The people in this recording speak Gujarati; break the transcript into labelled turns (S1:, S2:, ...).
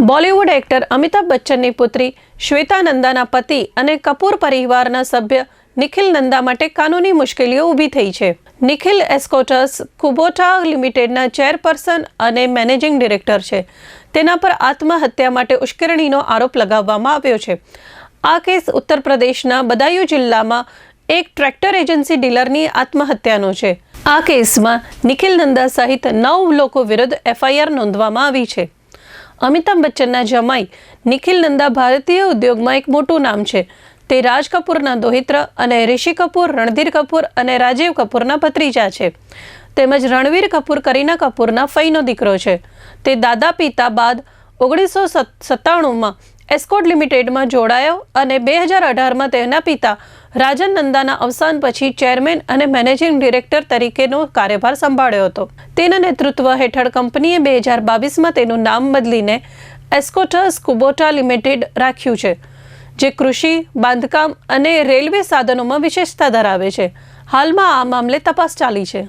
S1: બોલિવૂડ એક્ટર અમિતાભ બચ્ચનની પુત્રી શ્વેતા નંદાના પતિ અને કપૂર પરિવારના સભ્ય નિખિલ નંદા માટે કાનૂની મુશ્કેલીઓ ઊભી થઈ છે. નિખિલ એસ્કોટસ કુબોટા લિમિટેડના ચેરપર્સન અને મેનેજિંગ ડિરેક્ટર છે. તેના પર આત્મહત્યા માટે ઉશ્કેરણીનો આરોપ લગાવવામાં આવ્યો છે. આ કેસ ઉત્તર પ્રદેશના બદાયુ જિલ્લામાં એક ટ્રેક્ટર એજન્સી ડીલરની આત્મહત્યાનો છે. આ કેસમાં નિખિલ નંદા સહિત નવ લોકો વિરુદ્ધ એફઆઈઆર નોંધવામાં આવી છે. અમિતાભ બચ્ચનના જમાઈ નિખિલ નંદા ભારતીય ઉદ્યોગમાં એક મોટું નામ છે. તે રાજ કપૂરના દોહિત્ર અને રિષિ કપૂર, રણધીર કપૂર અને રાજીવ કપૂરના ભત્રીજા છે. તેમજ રણવીર કપૂર, કરીના કપૂરના ફઈનો દીકરો છે. તે દાદા પિતા બાદ ઓગણીસો સત્તાણુંમાં એસ્કોટ લિમિટેડમાં જોડાયો અને બે હજાર અઢારમાં તેના પિતા રાજન નંદાના અવસાન પછી ચેરમેન અને મેનેજિંગ ડિરેક્ટર તરીકેનો કાર્યભાર સંભાળ્યો હતો. તેના નેતૃત્વ હેઠળ કંપનીએ બે હજાર બાવીસમાં તેનું નામ બદલીને એસ્કોટસ કુબોટા લિમિટેડ રાખ્યું છે, જે કૃષિ, બાંધકામ અને રેલવે સાધનોમાં વિશેષતા ધરાવે છે. હાલમાં આ મામલે તપાસ ચાલી છે.